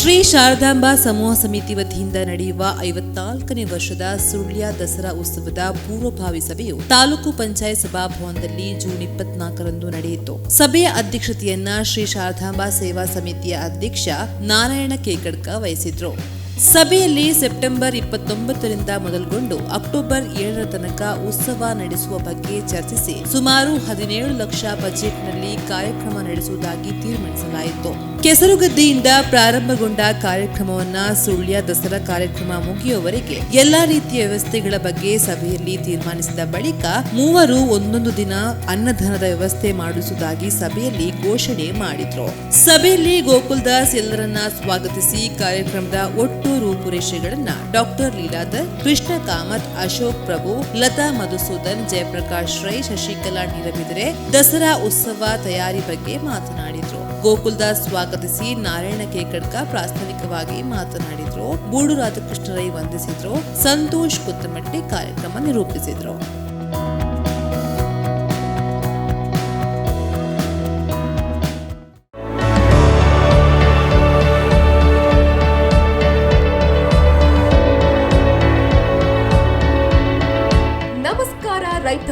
ಶಾರದಾಂಬಾ ಸಮೂಹ ಸಮಿತಿ ವತಿಯಿಂದ ನಡೆಯುವ ಐವತ್ನಾಲ್ಕನೇ ವರ್ಷದ ಸುಳ್ಯ ದಸರಾ ಉತ್ಸವದ ಪೂರ್ವಭಾವಿ ಸಭೆಯು ತಾಲೂಕು ಪಂಚಾಯತ್ ಸಭಾಭವನದಲ್ಲಿ ಜೂನ್ ಇಪ್ಪತ್ನಾಲ್ಕರಂದು ನಡೆಯಿತು. ಸಭೆಯ ಅಧ್ಯಕ್ಷತೆಯನ್ನ ಶ್ರೀ ಶಾರದಾಂಬಾ ಸೇವಾ ಸಮಿತಿಯ ಅಧ್ಯಕ್ಷ ನಾರಾಯಣ ಕೇಕಡ್ಕ ವಹಿಸಿದ್ರು. ಸಭೆಯಲ್ಲಿ ಸೆಪ್ಟೆಂಬರ್ ಇಪ್ಪತ್ತೊಂಬತ್ತರಿಂದ ಮೊದಲುಗೊಂಡು ಅಕ್ಟೋಬರ್ ಏಳರ ತನಕ ಉತ್ಸವ ನಡೆಸುವ ಬಗ್ಗೆ ಚರ್ಚಿಸಿ ಸುಮಾರು ಹದಿನೇಳು ಲಕ್ಷ ಬಜೆಟ್ನಲ್ಲಿ ಕಾರ್ಯಕ್ರಮ ನಡೆಸುವುದಾಗಿ ತೀರ್ಮಾನಿಸಲಾಯಿತು. ಕೆಸರುಗದ್ದೆಯಿಂದ ಪ್ರಾರಂಭಗೊಂಡ ಕಾರ್ಯಕ್ರಮವನ್ನ ಸುಳ್ಯ ದಸರಾ ಕಾರ್ಯಕ್ರಮ ಮುಗಿಯುವವರೆಗೆ ಎಲ್ಲಾ ರೀತಿಯ ವ್ಯವಸ್ಥೆಗಳ ಬಗ್ಗೆ ಸಭೆಯಲ್ಲಿ ತೀರ್ಮಾನಿಸಿದ ಬಳಿಕ ಮೂವರು ಒಂದೊಂದು ದಿನ ಅನ್ನದಾನದ ವ್ಯವಸ್ಥೆ ಮಾಡಿಸುವುದಾಗಿ ಸಭೆಯಲ್ಲಿ ಘೋಷಣೆ ಮಾಡಿದ್ರು. ಸಭೆಯಲ್ಲಿ ಗೋಕುಲ್ದಾಸ್ ಎಲ್ಲರನ್ನ ಸ್ವಾಗತಿಸಿ ಕಾರ್ಯಕ್ರಮದ ಒಟ್ಟು ರೂಪುರೇಷೆಗಳನ್ನ ಡಾಕ್ಟರ್ ಲೀಲಾಧರ್, ಕೃಷ್ಣ ಕಾಮತ್, ಅಶೋಕ್ ಪ್ರಭು, ಲತಾ ಮಧುಸೂದನ್, ಜಯಪ್ರಕಾಶ್ ರೈ, ಶಶಿಕಲಾ ನೀರಬಿದರೆ ದಸರಾ ಉತ್ಸವ ತಯಾರಿ ಬಗ್ಗೆ ಮಾತನಾಡಿದ್ರು. ಗೋಕುಲ್ದಾಸ್ ಸ್ವಾಗತಿಸಿ ನಾರಾಯಣ ಕೇಕಡ್ಕ ಪ್ರಾಸ್ತಾವಿಕವಾಗಿ ಮಾತನಾಡಿದ್ರು. ಗೂಡು ರಾಧಾಕೃಷ್ಣರೈ ವಂದಿಸಿದ್ರು. ಸಂತೋಷ್ ಕುತ್ತಮಟ್ಟಿ ಕಾರ್ಯಕ್ರಮ ನಿರೂಪಿಸಿದ್ರು.